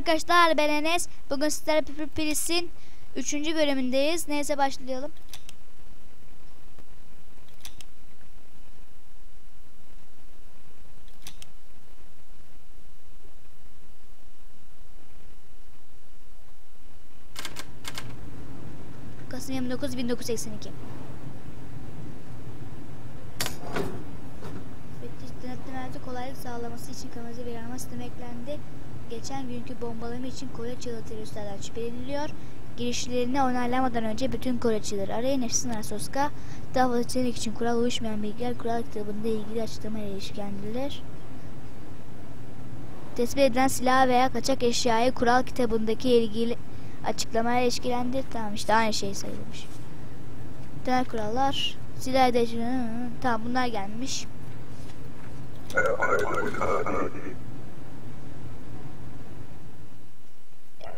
arkadaşlar ben Enes. Bugün sizlerle Pipir Pilis'in 3. bölümündeyiz. Neyse başlayalım. Kasım 29 1982 Müfettiş denetlemelerde kolaylık sağlaması için kırmızı bir arama sistemi eklendi. Geçen günkü bombalama için Kore Çığlı teröristlerden şüpheleniliyor. Girişlerini onaylamadan önce bütün Korecileri arayın. Nefsin Arasoska. Daha fazla içerik için kural uyuşmayan bilgiler kural kitabında ilgili açıklamayla ilişkilendirilir. Tespit edilen silah veya kaçak eşyayı kural kitabındaki ilgili açıklamayla ilişkilendir. Tamam işte aynı şey sayılmış. Temel kurallar. Silah değişimi. Tamam bunlar gelmiş.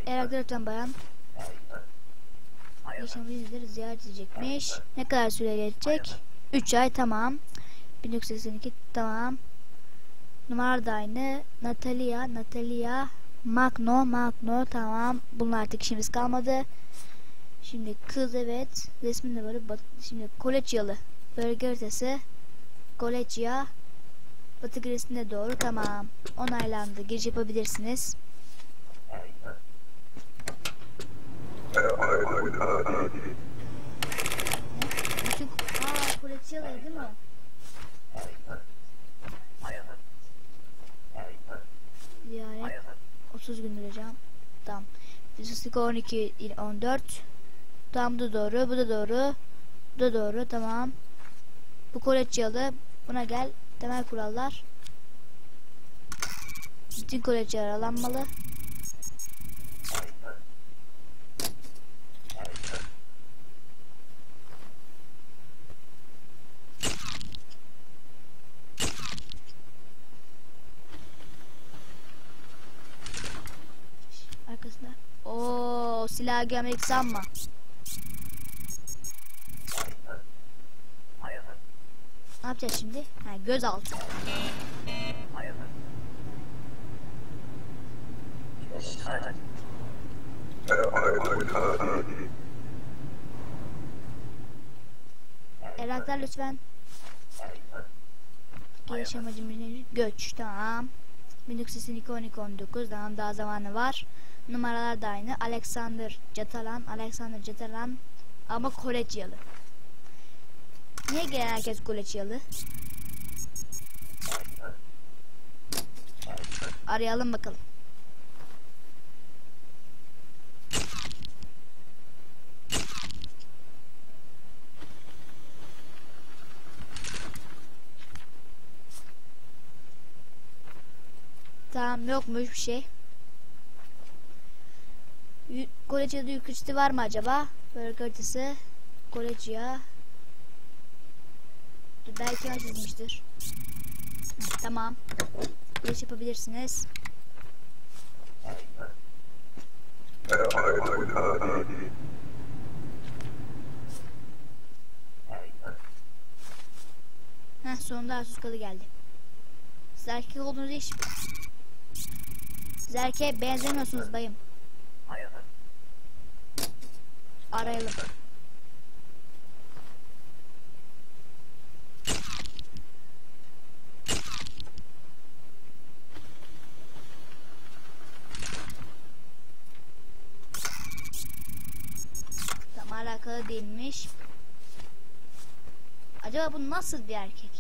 Erak lütfen bayan. Yaşam izleri ziyaret edecekmiş. Ne kadar süre geçecek? 3 ay tamam. 1982 tamam. Numara da aynı. Natalia, Natalia, Magno, Magno tamam. Bunlar artık işimiz kalmadı. Şimdi kız evet. Resminde böyle bat şimdi Koleçyalı. Bölge haritası. Koleçya. Batı gresinde doğru tamam. Onaylandı. Giriş yapabilirsiniz. Aa Koleçyalı değil mi? Ziyaret 30 gün duracağım. Tamam. Statistik 12 ile 14. Tamam bu da doğru. Bu da doğru. Bu da doğru. Tamam. Bu Koleçyalı. Buna gel. Temel kurallar. Bütün Koleçyalar alanmalı. Arkasında. Oo, silah gömlek sanma. Ne yapacağız şimdi? Ha, gözaltı. Evraklar lütfen. Geliş amacımız? Göç. Tamam. 1982 12 19 daha, daha zamanı var. Numaralar da aynı. Alexander Catalan, Alexander Catalan ama Koleçyalı. Niye gelen herkes Koleçyalı? Arayalım bakalım. Tamam yokmuş bir şey. Y- Koleçya'da yükücüsü var mı acaba? Böyle. Koleçya. Dur, Belki. Hı, Tamam. Giriş yapabilirsiniz. Heh sonunda Asuskalı geldi. Siz erkek olduğunuz iş. Siz erkeğe benzemiyorsunuz bayım. Arayalım. Tam alakalı değilmiş. Acaba bu nasıl bir erkek?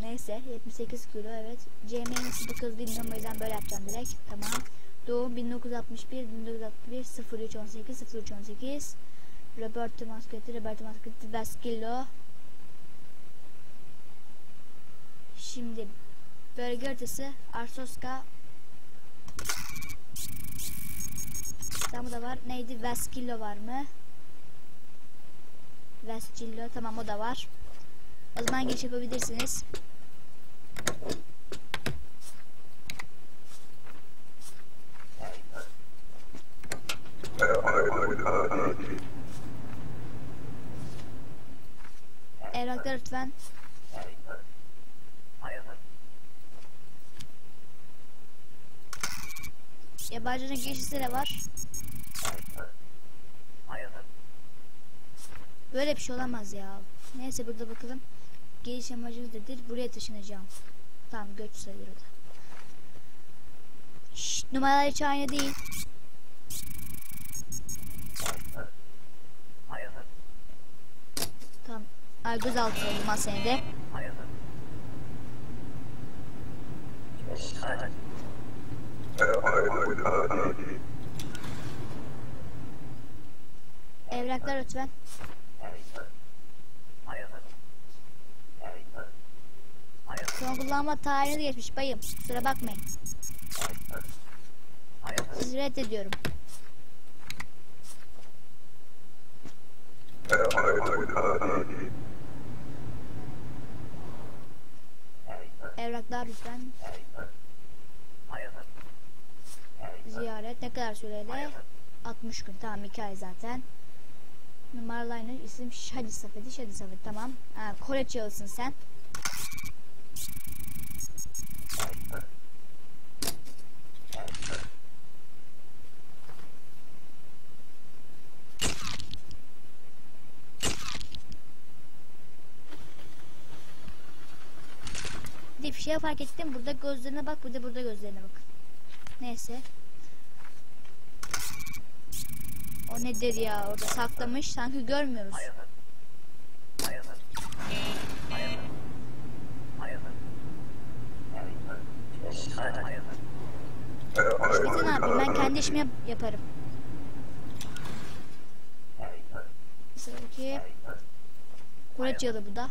Neyse 78 kilo evet. CM'nin kız bilmiyorum o yüzden böyle yapacağım direkt. Tamam. Doğum 1961 1961 03 18 03 18 Roberto Maschetti Roberto Maschetti Baskillo Şimdi bölge haritası Arsoska Tamam da var. Neydi? Vaskillo var mı? Vascillo tamam o da var. O zaman giriş yapabilirsiniz. Evraklar lütfen. Yabancının girişisi de var. Böyle bir şey olamaz ya. Neyse burada bakalım. Geliş amacımız nedir? Buraya taşınacağım. Tamam göç sayılır o da. Şşt, numaralar hiç aynı değil. Tamam. Ay gözaltı oldum ha seni de. Evraklar lütfen. Son kullanma tarihini geçmiş bayım. Kusura bakmayın. Sizi reddediyorum. Evraklar lütfen. Ziyaret ne kadar süreyle? 60 gün. Tamam 2 ay zaten. Numaralayla isim Şadi Safedi. Şadi Safedi tamam. Ha, Kore çalısın sen. Bir şey fark ettim. Burada gözlerine bak. Bir de burada gözlerine bak. Neyse. O nedir ya orada saklamış sanki görmüyoruz. Metin abi ben kendi işimi yap- yaparım. Sıradaki Kuracıyalı bu da.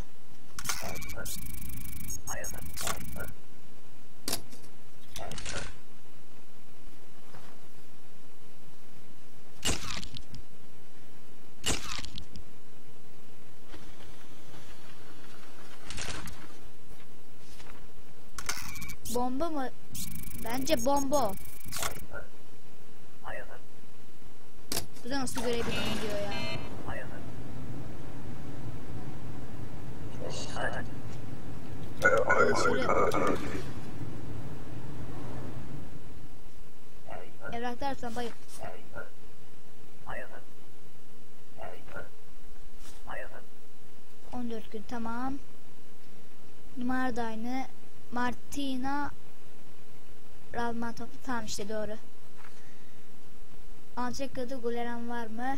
Bomba mı? Bence bomba. Bu da nasıl görebilirim diyor ya. Evraklar lütfen bayım. On dört gün tamam. Numara da aynı. Martina Ravmatov tamam işte doğru. Ançeka'da Guleran var mı?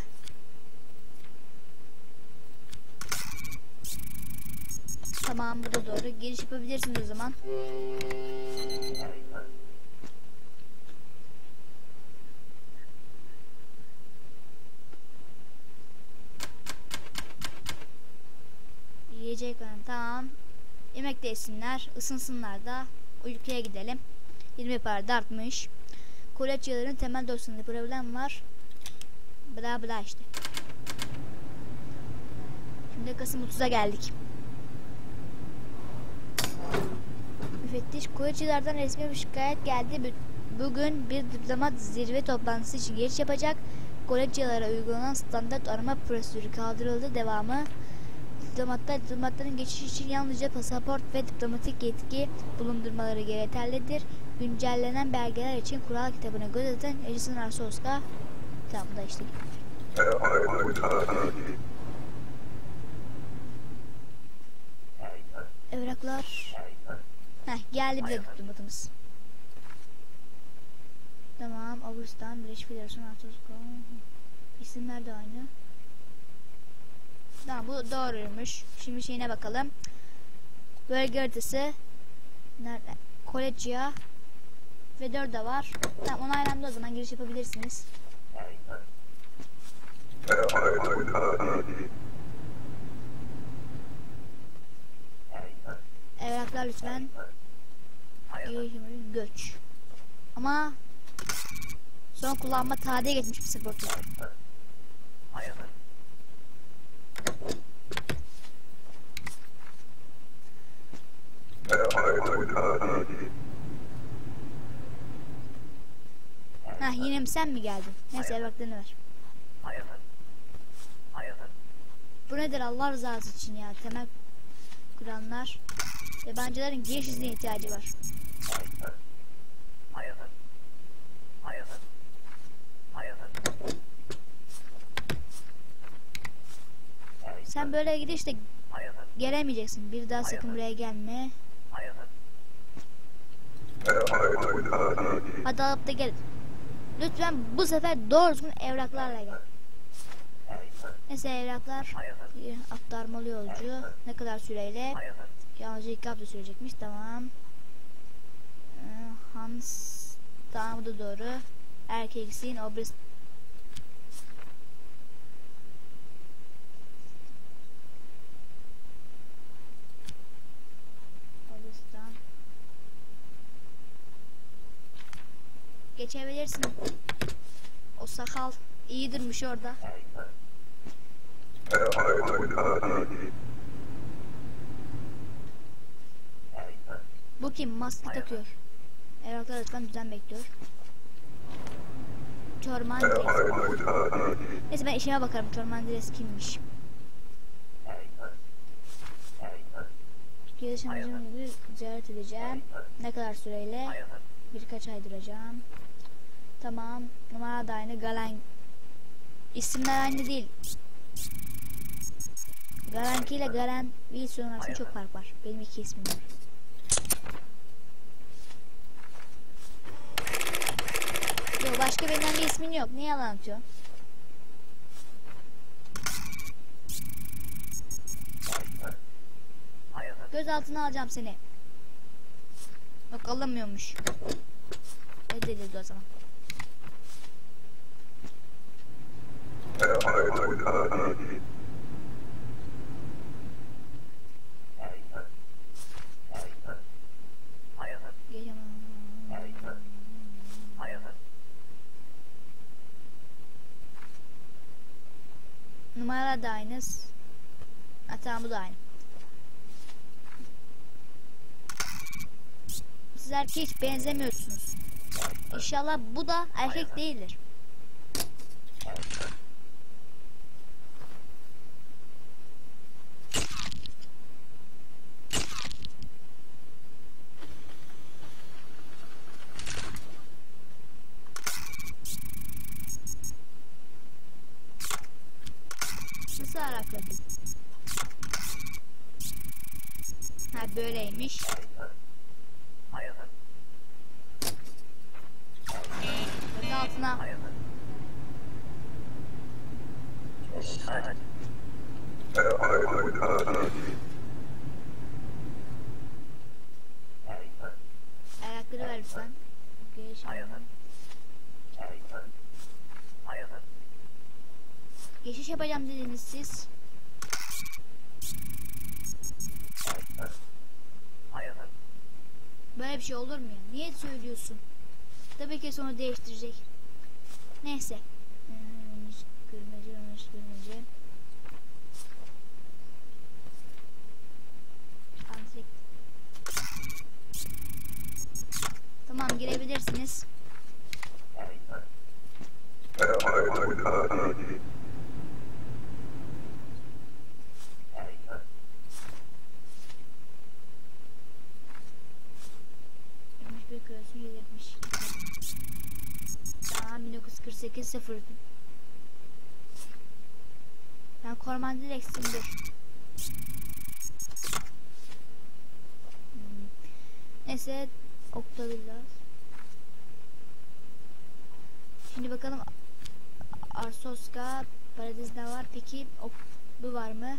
Tamam bu da doğru. Giriş yapabilirsiniz o zaman. Yiyecek var. Tamam. Yemek de yesinler. ısınsınlar da. Uykuya gidelim. 20 para da artmış. Koleçyaların temel dosyasında problem var. Bla bla işte. Şimdi Kasım 30'a geldik. Müfettiş Koleçyalardan resmi bir şikayet geldi. Bu- Bugün bir diplomat zirve toplantısı için giriş yapacak. Koleçyalara uygulanan standart arama prosedürü kaldırıldı. Devamı Diplomatlar diplomatların geçiş için yalnızca pasaport ve diplomatik yetki bulundurmaları yeterlidir. Güncellenen belgeler için kural kitabına göz atan Edison Arsoska tamam da işte evraklar Heh, geldi bile diplomatımız. Tamam, Avustan, Birleşik Federasyon, Arsoska isimler de aynı. Tamam bu doğruymuş. Şimdi şeyine bakalım. Bölge haritası. Nerede? Kolecia. Ve 4 de var. Tamam onaylandı o zaman giriş yapabilirsiniz. Evraklar lütfen. Göç. Ama son kullanma tarihi geçmiş bir sigorta. Hah yine mi sen mi geldin? Neyse evraklarını ver. Bu nedir Allah rızası için ya temel kurallar. Yabancıların giriş izni ihtiyacı var. Sen böyle gidişte gelemeyeceksin. Bir daha sakın buraya gelme. Hadi alıp da gel. Lütfen bu sefer doğru düzgün evraklarla gel. Neyse evraklar aktarmalı yolcu. Ne kadar süreyle? Yalnızca iki hafta sürecekmiş tamam. Ee, Hans tamam bu da doğru. Erkeksin obris geçebilirsin. O sakal iyi durmuş orada Bu kim? Maske takıyor. Evraklar lütfen düzen bekliyor. Çorman. Neyse ben işime bakarım. Çorman Dres kimmiş? Gelişim gibi ziyaret edeceğim. Ne kadar süreyle? Birkaç ay duracağım. Tamam. Numara da aynı. Galen. İsimler aynı değil. Garanki ile Garen Wilson arasında çok fark var. Benim iki ismim var. Yok başka benden bir ismin yok. Niye yalan atıyorsun? Göz altına alacağım seni. Yok alamıyormuş. Reddedildi o zaman. Numara da aynı. Hatta bu da aynı. Siz hiç benzemiyorsunuz. İnşallah bu da erkek değildir. Nasıl arakladın? Ha böyleymiş. Altına. Ayakları ver lütfen. Geç. Geçiş yapacağım dediniz siz. Böyle bir şey olur mu ya? Niye söylüyorsun? Tabii ki sonra değiştirecek. Neyse. Gülmece, gülmece. Tamam girebilirsiniz. 0. Ben Korman Direksim'dir. Hmm. Neyse Octavillas. Şimdi bakalım Arsoska Paradis'de var. Peki ok- bu var mı?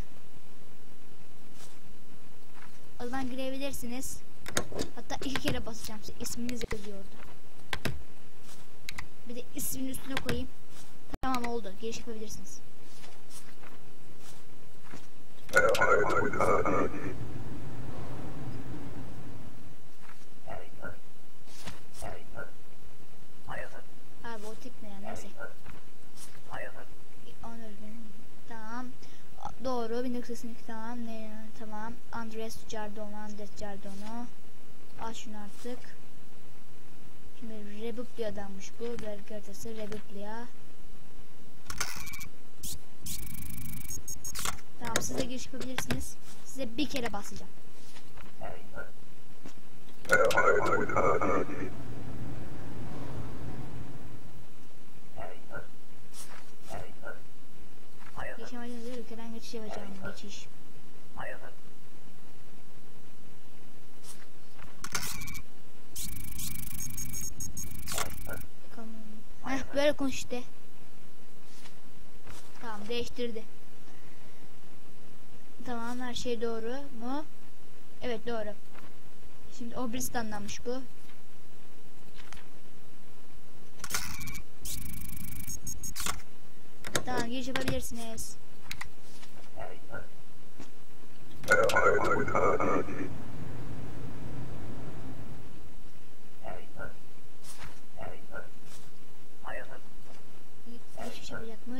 O zaman girebilirsiniz. Hatta iki kere basacağım. İsminiz yazıyordu. Bir de ismini üstüne koyayım. Tamam oldu. Giriş yapabilirsiniz. Abi o tip ne ya neyse. Onur benim. Tamam. Doğru. 1982 tamam. Ne? Tamam. Andres Giardino. Andres Giardino. Al şunu artık. Şimdi Rebublia'danmış bu. Bölge haritası Rebublia. Tamam siz de giriş yapabilirsiniz. Size bir kere basacağım. Geçemediğiniz ülkeden geç geçiş yapacağım geçiş. Bakalım. Heh, böyle konuş işte. Tamam değiştirdi. Tamam her şey doğru mu? Evet doğru. Şimdi o Bristan'danmış bu. Tamam giriş yapabilirsiniz.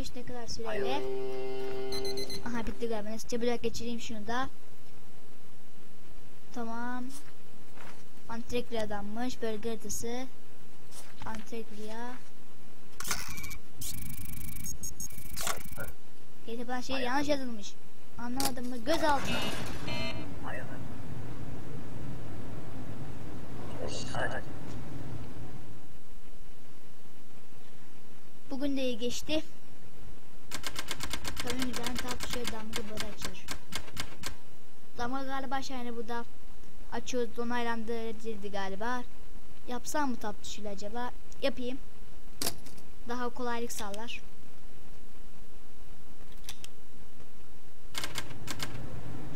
Yapacakmış. Ne kadar süreyle? Aha bitti galiba. Neyse çabucak geçireyim şunu da. Tamam. Antrekria'danmış. Bölge haritası. Antrekria. Yedi şey yanlış yazılmış. Anlamadım mı? Göz altına. Bugün de iyi geçti. Tatlı şöyle damga böyle açılır. Damga galiba yani bu da açıyoruz onaylandı edildi galiba. Yapsam mı tap tuşuyla acaba? Yapayım. Daha kolaylık sağlar.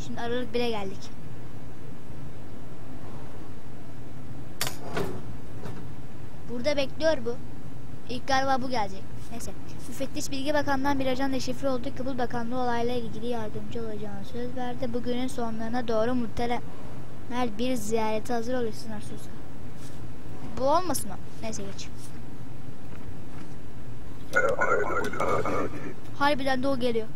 Şimdi Aralık bile geldik. Burada bekliyor bu. İlk galiba bu gelecek. Neyse. Müfettiş Bilgi Bakan'dan bir ajan deşifre oldu. Kabul Bakanlığı olayla ilgili yardımcı olacağını söz verdi. Bugünün sonlarına doğru muhtemel bir ziyarete hazır olursunlar Susa. Bu olmasın mı? Neyse geç. Harbiden de o geliyor.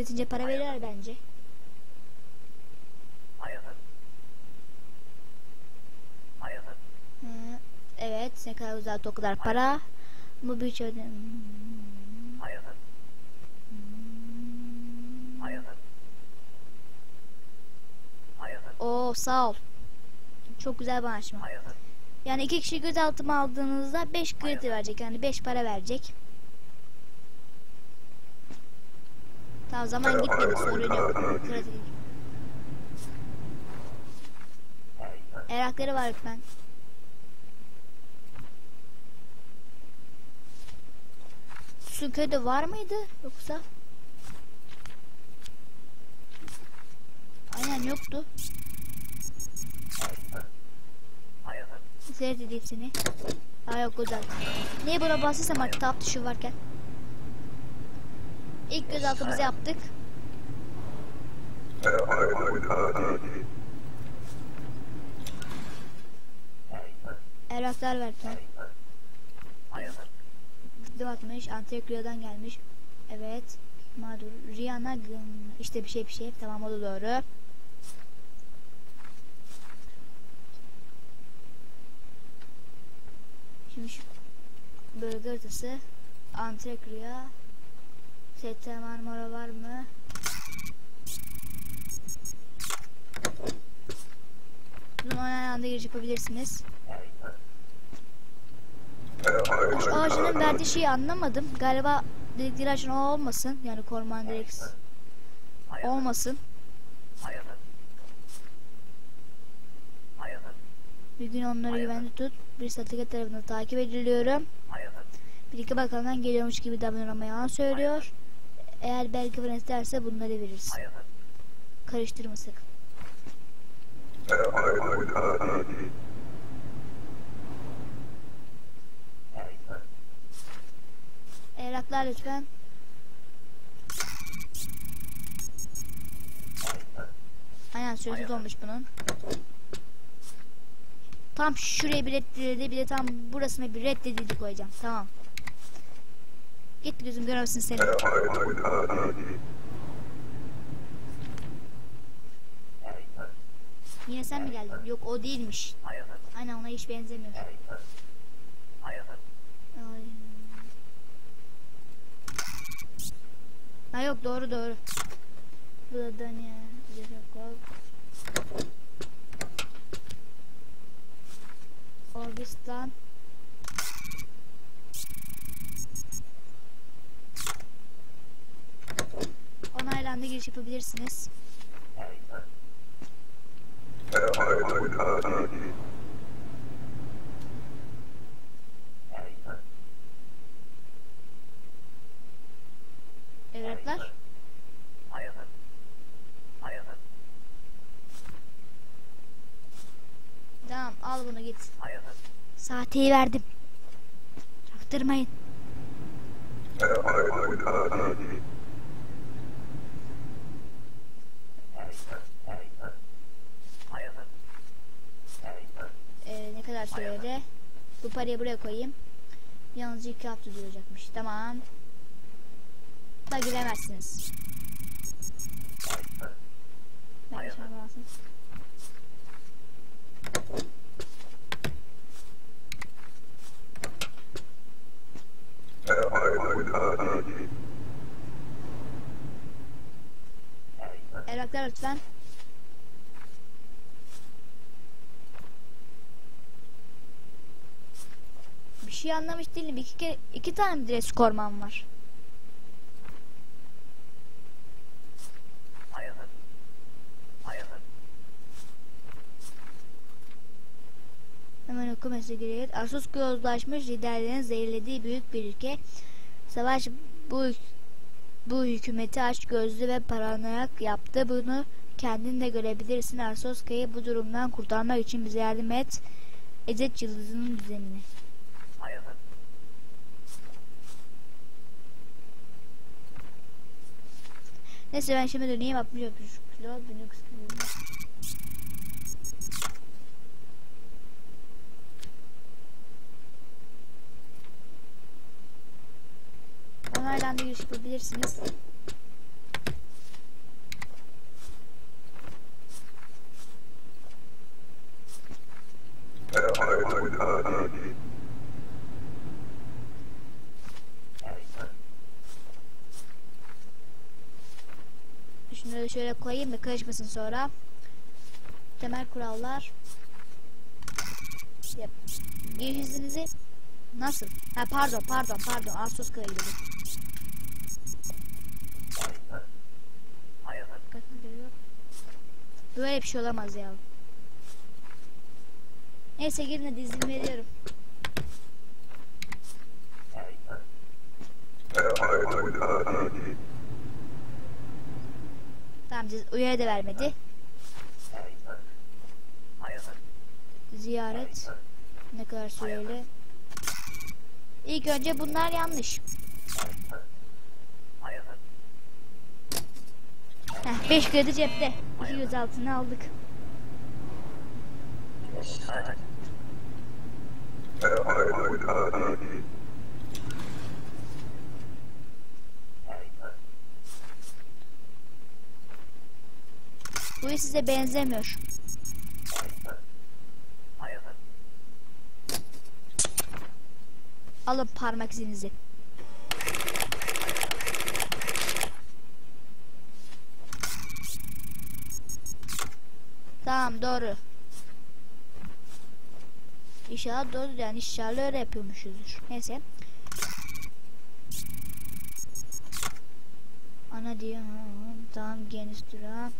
Yetince para verirler bence. Hı, evet ne kadar uzattı o kadar para. Bu bir şey Oo sağ ol. Çok güzel bir anlaşma. Yani iki kişi gözaltıma aldığınızda 5 kredi verecek. Yani 5 para verecek. Tamam zaman gitmedi sorun yok. Kredi. Evrakları var lütfen. Su köyde var mıydı yoksa? Aynen yoktu. Seyret edeyim seni. Aa yok güzel. Niye buna bahsetsem artık tap tuşu varken. İlk gözaltımızı yaptık. Evraklar verdiler. Gıdım atmış. Antakya'dan gelmiş. Evet. Mağdur. Rihanna işte bir şey bir şey. Tamam o da doğru. Şimdi şu bölge haritası Antakya ST Marmara var mı? Bunu aynı anda giriş yapabilirsiniz. Şu ağacının verdiği şeyi anlamadım. Galiba dedikleri ağacın o olmasın. Yani Korman Direkt olmasın. Bir gün onları güvende tut. Bir satelit tarafından takip ediliyorum. Bir iki bakandan geliyormuş gibi yalan söylüyor. Eğer belki falan isterse bunları veririz. Karıştırma sakın. Evraklar lütfen. Aynen süresi dolmuş bunun. Tam şuraya bir reddedildi bir de tam burasına bir reddedildi koyacağım. Tamam. Git gözüm görmesin seni. Yine sen mi geldin? Yok o değilmiş. Aynen ona hiç benzemiyor. Ay. Ha yok doğru doğru. Bu da Danya. Jakov. Orbistan. Onaylandı giriş yapabilirsiniz. Evraklar. Tamam al bunu git. Sahteyi verdim. Çaktırmayın. Ee, ne kadar sürede? Bu parayı buraya koyayım. Yalnızca iki hafta duracakmış. Tamam. Da giremezsiniz. Ben. Evraklar lütfen. Bir şey anlamış değilim. İki, kere, iki tane dress korman var? Hemen oku mesajı Asus yozlaşmış liderlerin zehirlediği büyük bir ülke. Savaş bu bu hükümeti aç gözlü ve paranoyak yaptı. Bunu kendin de görebilirsin. Arsoska'yı bu durumdan kurtarmak için bize yardım et. Ecet yıldızının düzenini. Neyse ben şimdi döneyim 60 kilo 1900 kilo. Onaylandı giriş yapabilirsiniz. Şöyle koyayım da karışmasın sonra. Temel kurallar. Yap. Giriş izninizi nasıl? Ha pardon pardon pardon Asus kaydı. Böyle bir şey olamaz ya. Neyse girin de izin veriyorum. Tamam uyarı da vermedi. Ziyaret. Ne kadar süreli? İlk önce bunlar yanlış. Heh, 5 kredi cepte. 2 göz altına aldık. Bu size benzemiyor. Alın parmak izinizi. Tamam doğru. İnşallah doğru yani inşallah öyle yapıyormuşuzdur. Neyse. Ana diyor. Tamam geniş duran.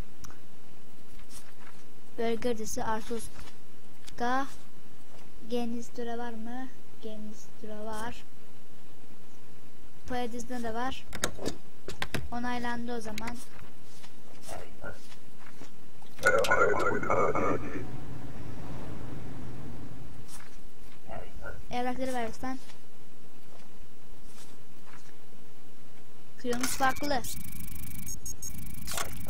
Burger dizisi Arsuska. Geniş dura var mı? Geniş dura var. Paradis'de de var. Onaylandı o zaman. Evrakları ver lütfen. Kilomuz farklı.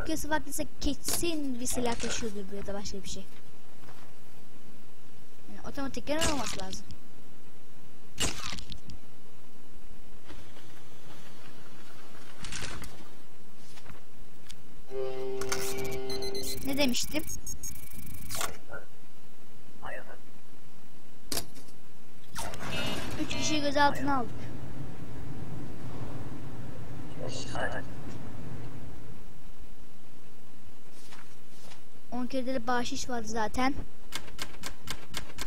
Göz var bilse kesin bir silah taşıyordur ya da başka bir şey. Yani otomatik genel olması lazım. Ne demiştim? Üç kişiyi gözaltına aldık. 10 kere de bahşiş vardı zaten.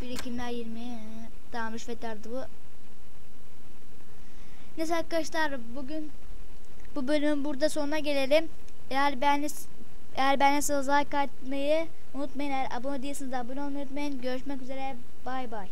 Birikimler 20. Tamam rüşvet vardı bu. Neyse arkadaşlar bugün bu bölümün burada sonuna gelelim. Eğer beğenirseniz eğer beğenirseniz like atmayı unutmayın. Eğer abone değilseniz abone olmayı unutmayın. Görüşmek üzere. Bay bay.